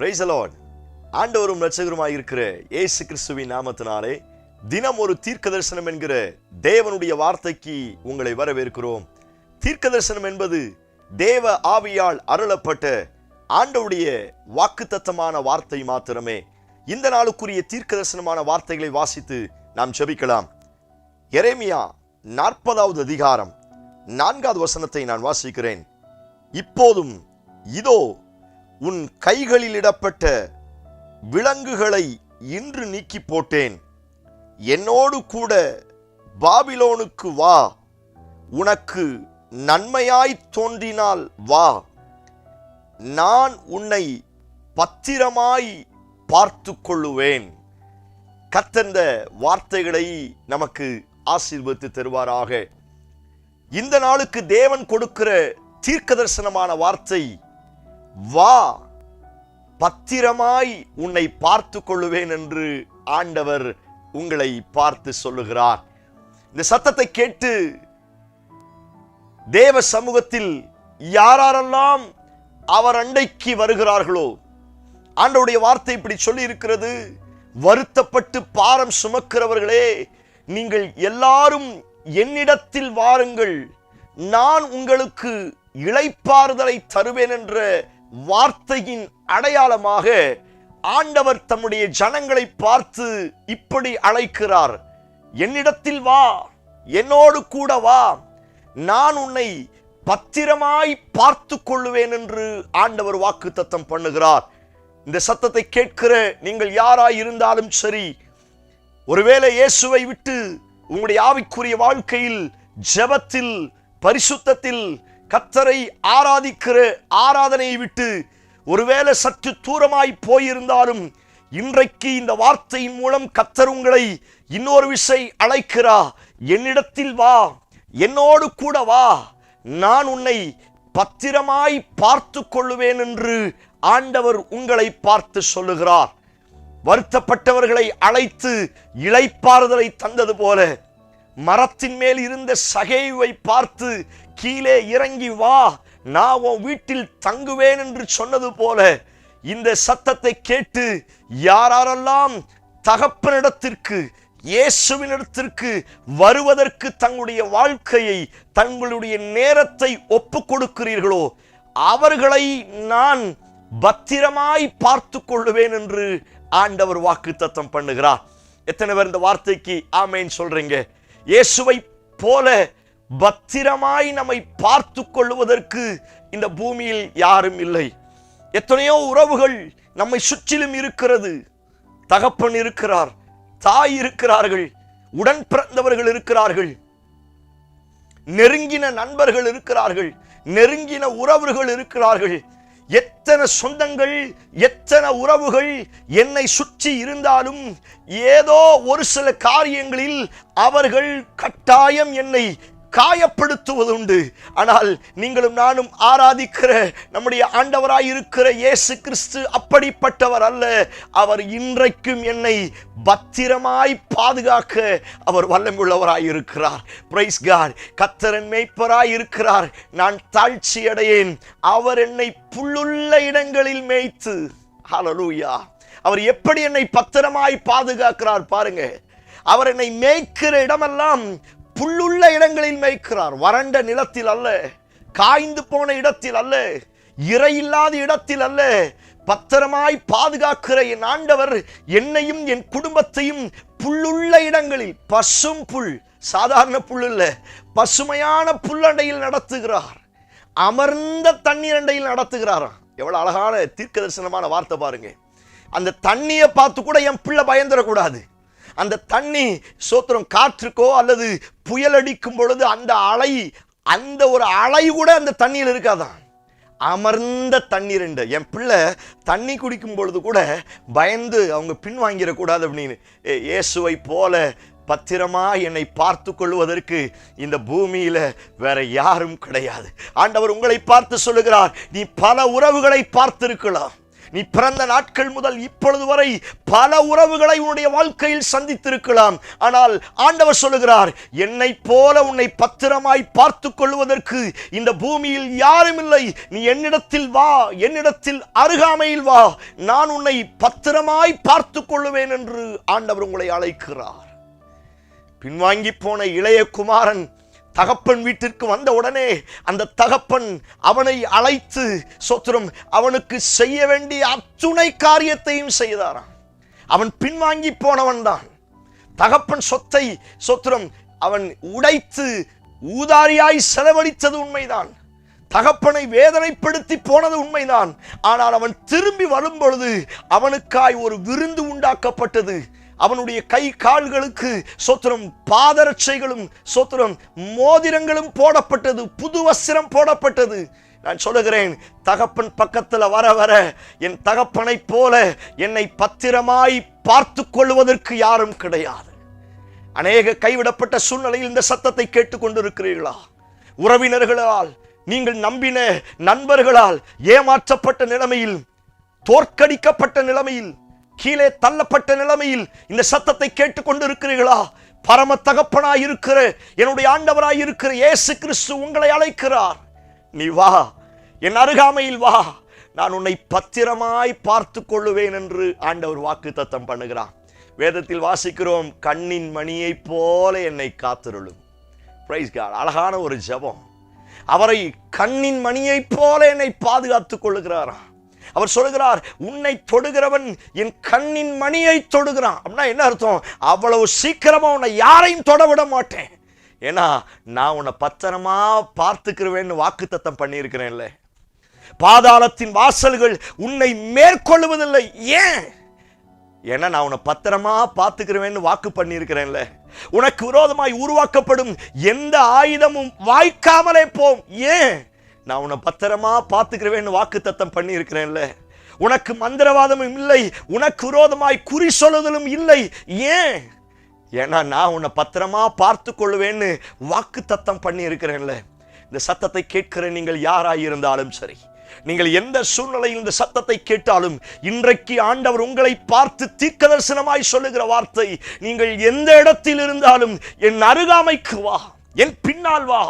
Price Lord ஆண்டவரும் ரட்சகருமாய் இருக்கிற இயேசு கிறிஸ்துவின் நாமத்தினாலே தினம் ஒரு தீர்க்க தரிசனம் என்கிற தேவனுடைய வார்த்தைக்கு உங்களை வரவேற்கிறோம். தீர்க்க தரிசனம் என்பது தேவ ஆவியால் அருளப்பட்ட ஆண்டவுடைய வாக்குத்தத்தமான வார்த்தை மாத்திரமே. இந்த நாளுக்குரிய தீர்க்க தரிசனமான வார்த்தைகளை வாசித்து நாம் செபிக்கலாம் எரேமியா நாற்பதாவது அதிகாரம் நான்காவது வசனத்தை நான் வாசிக்கிறேன். இப்போதும் இதோ உன் கைகளில் இடப்பட்ட விலங்குகளை இன்று நீக்கி போட்டேன். என்னோடு கூட பாபிலோனுக்கு வா. உனக்கு நன்மையாய் தோன்றினால் வா. நான் உன்னை பத்திரமாய் பார்த்து கொள்ளுவேன். கத்தந்த வார்த்தைகளை நமக்கு ஆசீர்வதித்து தருவாராக. இந்த நாளுக்கு தேவன் கொடுக்கிற தீர்க்க தரிசனமான வார்த்தை வா பத்திரமாய் உன்னை பார்த்து கொள்ளுவேன் என்று ஆண்டவர் உங்களை பார்த்து சொல்லுகிறார். இந்த சத்தத்தை கேட்டு தேவ சமூகத்தில் யாரெல்லாம் அவர் அண்டைக்கு வருகிறார்களோ ஆண்டவுடைய வார்த்தை இப்படி சொல்லி இருக்கிறது வருத்தப்பட்டு பாரம் சுமக்கிறவர்களே நீங்கள் எல்லாரும் என்னிடத்தில் வாருங்கள் நான் உங்களுக்கு இளைப்பாறுதலை தருவேன் என்ற வார்த்தையின் அடையாளமாக ஆண்டவர் தம்முடைய ஜனங்களை பார்த்து இப்படி அழைக்கிறார். என்னிடத்தில் வா என்னோடு கூட வா. நான் உன்னை பத்திரமாய் பார்த்து கொள்ளுவேன் என்று ஆண்டவர் வாக்கு தத்தம் பண்ணுகிறார். இந்த சத்தத்தை கேட்கிற நீங்கள் யாராய் இருந்தாலும் சரி ஒருவேளை இயேசுவை விட்டு உங்களுடைய ஆவிக்குரிய வாழ்க்கையில் ஜெபத்தில் பரிசுத்தத்தில் கத்தரை ஆராதிக்கிற ஆராதனையை விட்டு ஒருவேளை சற்று தூரமாய் போயிருந்தாலும் இன்றைக்கு இந்த வார்த்தையின் மூலம் கத்தர் உங்களை இன்னொரு விசை அழைக்கிறா. என்னிடத்தில் வா என்னோடு கூட வா. நான் உன்னை பத்திரமாய் பார்த்து கொள்ளுவேன் என்று ஆண்டவர் உங்களை பார்த்து சொல்லுகிறார். வருத்தப்பட்டவர்களை அழைத்து இளைப்பாறுதலை தந்தது போல மரத்தின் மேல் இருந்த சகைவை பார்த்து கீழே இறங்கி வா. நான் உன் வீட்டில் தங்குவேன் என்று சொன்னது போல இந்த சத்தத்தை கேட்டு யாரெல்லாம் தகப்பனிடத்திற்கு இயேசுவினிடத்திற்கு வருவதற்கு தங்களுடைய வாழ்க்கையை தங்களுடைய நேரத்தை ஒப்பு கொடுக்கிறீர்களோ அவர்களை நான் பத்திரமாய் பார்த்து கொள்ளுவேன் என்று ஆண்டவர் வாக்கு தத்தம் பண்ணுகிறார். எத்தனை பேர் இந்த வார்த்தைக்கு ஆமேன் சொல்றீங்க? இயேசுவை போல பத்திரமாய் நம்மை பார்த்து கொள்வதற்கு இந்த பூமியில் யாரும் இல்லை. எத்தனையோ உறவுகள் நம்மை சுற்றிலும் இருக்கிறது. தகப்பன் இருக்கிறார் தாய் இருக்கிறார்கள் உடன் பிறந்தவர்கள் இருக்கிறார்கள். நெருங்கின நண்பர்கள் இருக்கிறார்கள் நெருங்கின உறவுகள் இருக்கிறார்கள். எத்தனை சொந்தங்கள் எத்தனை உறவுகள் என்னை சுற்றி இருந்தாலும் ஏதோ ஒரு சில காரியங்களில் அவர்கள் கட்டாயம் என்னை காயப்படுத்துவது உண்டு ஆனால் நீங்களும் நானும் ஆராதிக்கிற நம்முடைய ஆண்டவராய் இருக்கிற இயேசு கிறிஸ்து அப்படிப்பட்டவர் அல்ல. அவர் இன்றைக்கும் என்னை பத்திரமாய் பாதுகாக்க அவர் வல்லமுள்ளவராய் இருக்கிறார் பிரைஸ் காட் கத்தரன் மேய்ப்பராய் இருக்கிறார் நான் தாழ்ச்சி அடையேன் அவர் என்னை புல்லுள்ள இடங்களில் மேய்த்து. ஹலலூயா அவர் எப்படி என்னை பத்திரமாய் பாதுகாக்கிறார் பாருங்க. அவர் என்னை மேய்க்கிற இடமெல்லாம் புல்லுள்ள இடங்களில் மேய்க்கிறார். வறண்ட நிலத்தில் அல்ல. காய்ந்து போன இடத்தில் அல்ல. இறையில்லாத இடத்தில் அல்ல. பத்திரமாய் பாதுகாக்கிற என் ஆண்டவர் என்னையும் என் குடும்பத்தையும் புல்லுள்ள இடங்களில் பசும் புல் சாதாரண புல் இல்ல பசுமையான புல்லண்டையில் நடத்துகிறார். அமர்ந்த தண்ணீர் அண்டையில் நடத்துகிறாராம். எவ்வளவு அழகான தீர்க்க தரிசனமான வார்த்தை பாருங்க. அந்த தண்ணியை பார்த்து கூட என் பிள்ளை பயந்துடக்கூடாது அந்த தண்ணி சோத்திரம் காற்றுக்கோ அல்லது புயல் அடிக்கும் பொழுது அந்த அலை அந்த ஒரு அலை கூட அந்த தண்ணியில் இருக்காதான். அமர்ந்த தண்ணீர் உண்டு என் பிள்ளை தண்ணி குடிக்கும் பொழுது கூட பயந்து அவங்க பின்வாங்கிடக்கூடாது அப்படின்னு. இயேசுவை போல பத்திரமா என்னை பார்த்து கொள்வதற்கு இந்த பூமியில வேற யாரும் கிடையாது. ஆண்டவர் உங்களை பார்த்து சொல்லுகிறார் நீ பல உறவுகளை பார்த்திருக்கலாம். நீ பிறந்த நாட்கள் முதல் இப்பொழுது வரை பல உறவுகளை உன்னுடைய வாழ்க்கையில் சந்தித்திருக்கலாம். ஆனால் ஆண்டவர் சொல்லுகிறார் என்னை போல உன்னை பத்திரமாய் பார்த்து கொள்வதற்கு இந்த பூமியில் யாரும் இல்லை. நீ என்னிடத்தில் வா என்னிடத்தில் அருகாமையில் வா. நான் உன்னை பத்திரமாய் பார்த்து கொள்ளுவேன் என்று ஆண்டவர் உங்களை அழைக்கிறார். பின்வாங்கி போன இளைய குமாரன் தகப்பன் வீட்டிற்கு வந்த உடனே அந்த தகப்பன் அவனை அழைத்து சொத்துரும் அவனுக்கு செய்ய வேண்டிய அத்துணை காரியத்தையும் செய்தாராம். அவன் பின்வாங்கி போனவன் தான். தகப்பன் சொத்தை சொத்துரம் அவன் உடைத்து ஊதாரியாய் செலவழித்தது உண்மைதான். தகப்பனை வேதனைப்படுத்தி போனது உண்மைதான். ஆனால் அவன் திரும்பி வரும்பொழுது அவனுக்காய் ஒரு விருந்து உண்டாக்கப்பட்டது. அவனுடைய கை கால்களுக்கு சோத்திரம் பாதரட்சைகளும் சோத்திரம் மோதிரங்களும் போடப்பட்டது புது வஸ்திரம் போடப்பட்டது. நான் சொல்லுகிறேன் தகப்பன் பக்கத்தில் வர வர என் தகப்பனைப் போல என்னை பத்திரமாய் பார்த்து கொள்வதற்கு யாரும் கிடையாது. அநேக கைவிடப்பட்ட சூழ்நிலையில் இந்த சத்தத்தை கேட்டுக்கொண்டிருக்கிறீர்களா உறவினர்களால் நீங்கள் நம்பின நண்பர்களால் ஏமாற்றப்பட்ட நிலைமையில் தோற்கடிக்கப்பட்ட நிலைமையில் கீழே தள்ளப்பட்ட நிலைமையில் இந்த சத்தத்தை கேட்டுக்கொண்டிருக்கிறீர்களா? பரம தகப்பனாய் இருக்கிற என்னுடைய ஆண்டவராய் இருக்கிற இயேசு கிறிஸ்து உங்களை அழைக்கிறார். நீ வா என் அருகாமையில் வா. நான் உன்னை பத்திரமாய் பார்த்து கொள்ளுவேன் என்று ஆண்டவர் வாக்கு தத்தம் பண்ணுகிறார். வேதத்தில் வாசிக்கிறோம் கண்ணின் மணியைப் போல என்னை காத்திருளும். பிரைஸ் காட் அழகான ஒரு ஜெபம். அவரை கண்ணின் மணியைப் போல என்னை பாதுகாத்துக் கொள்ளுகிறாராம் அவர் சொல்லுகிறார் உன்னை தொடுகிறவன் என் கண்ணின் மணியை தொடுகிறான். அப்படின்னா என்ன அர்த்தம்? அவ்வளவு சீக்கிரமாக உன்னை யாரையும் தொட விட மாட்டேன். ஏன்னா நான் உன்னை பத்திரமா பார்த்துக்கிறவேன்னு வாக்குத்தத்தம் பண்ணியிருக்கிறேன்ல. பாதாளத்தின் வாசல்கள் உன்னை மேற்கொள்ளுவதில்லை. ஏன்? ஏன்னா நான் உன்னை பத்திரமா பார்த்துக்கிறவேன்னு வாக்கு பண்ணியிருக்கிறேன்ல. உனக்கு விரோதமாய் உருவாக்கப்படும் எந்த ஆயுதமும் வாய்க்காமலே போம். ஏன்? நான் உன்னை பத்திரமா பார்த்துக்கிறவேன்னு வாக்கு தத்தம் பண்ணியிருக்கிறேன்ல. உனக்கு மந்திரவாதமும் இல்லை உனக்கு விரோதமாய் குறி சொல்லுதலும் இல்லை. ஏன்? ஏன்னா நான் உன்னை பத்திரமா பார்த்து கொள்ளுவேன்னு வாக்கு தத்தம் பண்ணி இருக்கிறேன்ல இந்த சத்தத்தை கேட்கிற நீங்கள் யாராயிருந்தாலும் சரி நீங்கள் எந்த சூழ்நிலையில் இந்த சத்தத்தை கேட்டாலும் இன்றைக்கு ஆண்டவர் உங்களை பார்த்து தீர்க்க தரிசனமாய் சொல்லுகிற வார்த்தை நீங்கள் எந்த இடத்தில் இருந்தாலும் என் அருகாமைக்கு வா என் பின்னால் வா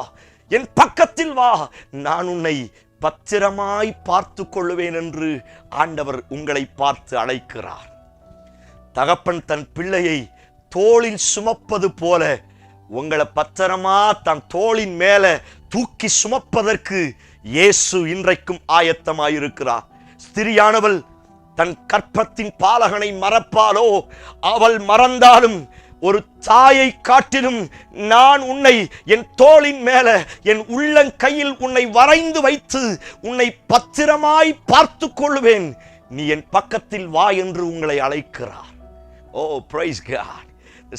என் பக்கத்தில் வா. நான் உன்னை பத்திரமாய் பார்த்து கொள்ளுவேன் என்று ஆண்டவர் உங்களை பார்த்து அழைக்கிறார். தகப்பன் தன் பிள்ளையை தோளில் சுமப்பது போல உங்களை பத்திரமா தன் தோளின் மேல தூக்கி சுமப்பதற்கு இயேசு இன்றைக்கும் ஆயத்தமாயிருக்கிறார். ஸ்திரியானவள் தன் கற்பத்தின் பாலகனை மறப்பாலோ? அவள் மறந்தாலும் ஒரு தாயை காட்டிலும் நான் உன்னை என் தோளின் மேல என் உள்ளங்கையில் உன்னை வரைந்து வைத்து உன்னை பத்திரமாய் பார்த்து கொள்வேன். நீ என் பக்கத்தில் வா என்று உங்களை அழைக்கிறார். ஓ பிரைஸ் காட்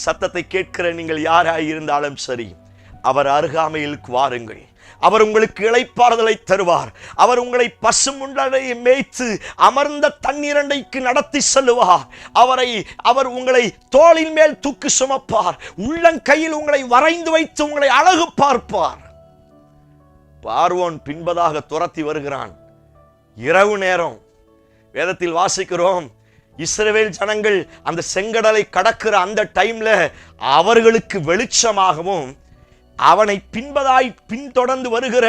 சத்தத்தை கேட்கிற நீங்கள் யாராய் இருந்தாலும் சரி அவர் அருகாமையில் வாருங்கள். அவர் உங்களுக்கு இளைப்பாறுதலை தருவார். அவர் உங்களை பசுமுண்டலை மேய்த்து அமர்ந்த தண்ணீரண்டைக்கு நடத்தி செல்லுவார். அவரை அவர் உங்களை தோளின் மேல் தூக்கி சுமப்பார். உள்ளங்கையில் உங்களை வரைந்து வைத்து உங்களை அழகு பார்ப்பார். பார்வோன் பின்பதாக துரத்தி வருகிறான். இரவு நேரம். வேதத்தில் வாசிக்கிறோம் இஸ்ரேல் ஜனங்கள் அந்த செங்கடலை கடக்கிற அந்த டைம்ல அவர்களுக்கு வெளிச்சமாகவும் அவனை பின்பதாய் பின்தொடர்ந்து வருகிற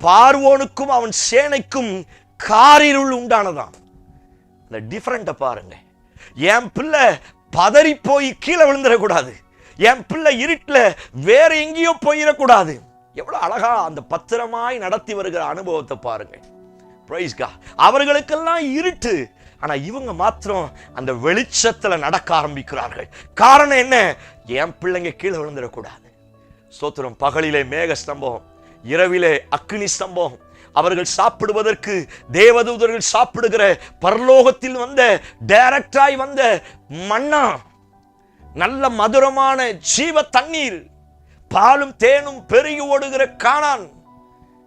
பார்வோனுக்கும் அவன் சேனைக்கும் காரிருள் உண்டானதாம். அந்த டிஃப்ரெண்ட்டை பாருங்க. என் பிள்ளை பதறி போய் கீழே விழுந்துடக்கூடாது. என் பிள்ளை இருட்டில் வேற எங்கேயோ போயிடக்கூடாது. எவ்வளோ அழகா அந்த பத்திரமாய் நடத்தி வருகிற அனுபவத்தை பாருங்க. பிரைஸ்கா அவர்களுக்கெல்லாம் இருட்டு. ஆனால் இவங்க மாத்திரம் அந்த வெளிச்சத்தில் நடக்க ஆரம்பிக்கிறார்கள். காரணம் என்ன? என் பிள்ளைங்க கீழே விழுந்துடக்கூடாது. ஸ்தோத்திரம். பகலிலே மேக ஸ்தம்பம் இரவிலே அக்னி ஸ்தம்பம் அவர்கள் சாப்பிடுவதற்கு தேவதூதர்கள் சாப்பிடுகிற பரலோகத்தில் வந்த டைரக்டாய் வந்த மன்னா நல்ல மதுரமான ஜீவ தண்ணீர் பாலும் தேனும் பெருகி ஓடுகிற காணான்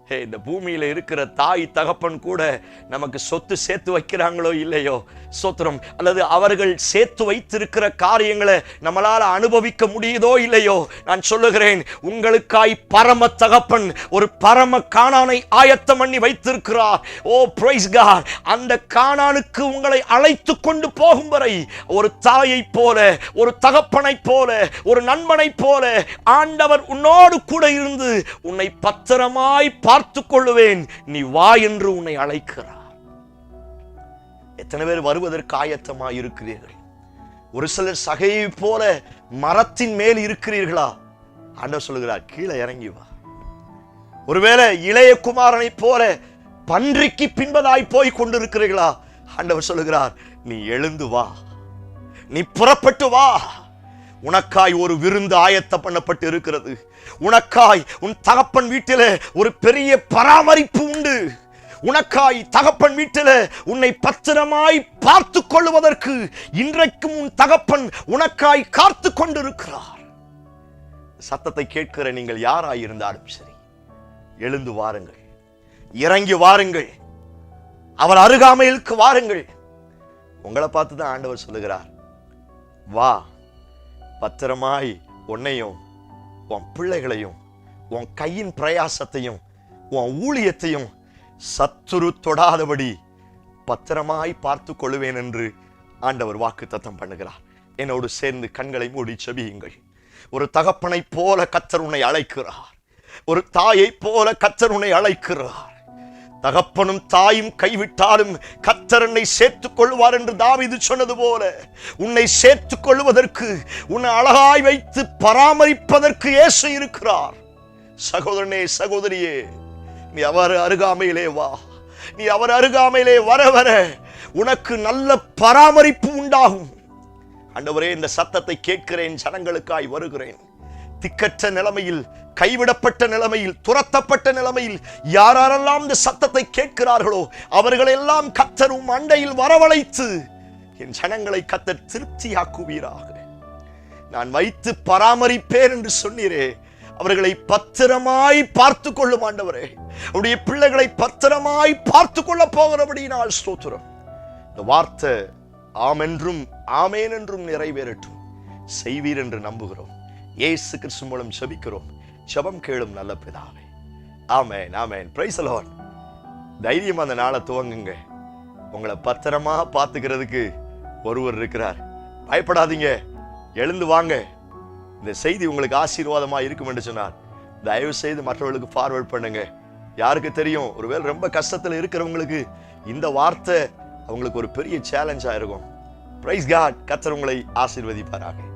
ஹே இந்த பூமியில இருக்கிற தாய் தகப்பன் கூட நமக்கு சொத்து சேர்த்து வைக்கிறாங்களோ இல்லையோ? சோத்திரம் அல்லது அவர்கள் சேர்த்து வைத்திருக்கிற காரியங்களை நம்மளால அனுபவிக்க முடியுதோ இல்லையோ? நான் சொல்லுகிறேன் உங்களுக்காய் பரம தகப்பன் ஒரு பரம காணானை ஆயத்தம் பண்ணி வைத்திருக்கிறார். ஓ பிரைஸ் கார் அந்த காணானுக்கு உங்களை அழைத்து கொண்டு போகும் வரை ஒரு தாயைப் போல ஒரு தகப்பனைப் போல ஒரு நண்பனைப் போல ஆண்டவர் உன்னோடு கூட இருந்து உன்னை பத்திரமாய் பார்த்து கொள்ளுவேன் நீ வா என்று உன்னை அழைக்கிறார். எத்தனை பேர் வருவதற்கு ஆயத்தமாக இருக்கிறீர்கள் ஒரு சிலர் சகையை போல மரத்தின் மேல் இருக்கிறீர்களா? ஆண்டவர் சொல்லுகிறார் கீழே இறங்கி வா. ஒருவேளை இளைய குமாரனை போல பன்றிக்கு பின்பதாய் போய் கொண்டிருக்கிறீர்களா? ஆண்டவர் சொல்லுகிறார் நீ எழுந்து வா. நீ புறப்பட்டு வா. உனக்காய் ஒரு விருந்து ஆயத்த பண்ணப்பட்டு இருக்கிறது. உனக்காய் உன் தகப்பன் வீட்டில் ஒரு பெரிய பராமரிப்பு உண்டு. உனக்காய் தகப்பன் வீட்டில் உன்னை பத்திரமாய் பார்த்து கொள்ளுவதற்கு இன்றைக்கும் உன் தகப்பன் உனக்காய் காத்து கொண்டிருக்கிறார். சத்தத்தை கேட்கிற நீங்கள் யாராயிருந்தாலும் சரி எழுந்து வாருங்கள். இறங்கி வாருங்கள். அவர் அருகாமையிலுக்கு வாருங்கள். உங்களை பார்த்து தான் ஆண்டவர் சொல்லுகிறார். வா பத்திரமாய் உன்னையும் உன் பிள்ளைகளையும் உன் கையின் பிரயாசத்தையும் உன் ஊழியத்தையும் சத்துரு தொடாதபடி பத்திரமாய் பார்த்து கொள்வேன் என்று ஆண்டவர் வாக்கு தத்தம் பண்ணுகிறார். என்னோடு சேர்ந்து கண்களை மூடி செபியுங்கள். ஒரு தகப்பனைப் போல கத்தர் உன்னை அழைக்கிறார். ஒரு தாயைப் போல கத்தர் உன்னை அழைக்கிறார். தகப்பனும் தாயும் கைவிட்டாலும் கத்தர் என்னை சேர்த்துக் கொள்வார் என்று தாவிது சொன்னது போல. உன்னை சேர்த்துக் கொள்வதற்கு உன்னை அழகாய் வைத்து பராமரிப்பதற்கு ஏசு இருக்கிறார். சகோதரனே சகோதரியே நீ அவர் அருகாமையிலே வா. நீ அவர் அருகாமையிலே வர வர உனக்கு நல்ல பராமரிப்பு உண்டாகும். அண்டவரே இந்த சத்தத்தை கேட்கிறேன் ஜனங்களுக்காய் வருகிறேன். திக்கற்ற நிலைமையில் கைவிடப்பட்ட நிலைமையில் துரத்தப்பட்ட நிலைமையில் யாரெல்லாம் இந்த சத்தத்தை கேட்கிறார்களோ அவர்களெல்லாம் கத்தரும் அண்டையில் வரவழைத்து என் ஜனங்களை கத்தர் திருப்தியாக்குவீராக. நான் வைத்து பராமரிப்பேன் என்று சொன்னீரே அவர்களை பத்திரமாய் பார்த்து கொள்ளும் ஆண்டவரே. அவருடைய பிள்ளைகளை பத்திரமாய் பார்த்து கொள்ள போகிறபடியினால் ஸ்தோத்திரம். இந்த வார்த்தை ஆமென்றும் ஆமேன் என்றும் நிறைவேறட்டும். செய்வீர் என்று நம்புகிறோம். இயேசு கிறிஸ்து மூலம் செபிக்கிறோம் செபம் கேளும் நல்ல பிதாவே. ஆமேன் ஆமேன். பிரைஸ் அலோன் தைரியம் அந்த நாளை துவங்குங்க. உங்களை பத்திரமா பார்த்துக்கிறதுக்கு ஒருவர் இருக்கிறார். பயப்படாதீங்க. எழுந்து வாங்க. இந்த செய்தி உங்களுக்கு ஆசீர்வாதமா இருக்கும் என்று சொன்னார். தயவு செய்து மற்றவர்களுக்கு ஃபார்வேர்ட் பண்ணுங்க. யாருக்கு தெரியும்? ஒருவேளை ரொம்ப கஷ்டத்தில் இருக்கிறவங்களுக்கு இந்த வார்த்தை அவங்களுக்கு ஒரு பெரிய சேலஞ்சா இருக்கும். பிரைஸ் காட் கத்தர் உங்களை ஆசீர்வதிப்பாராக.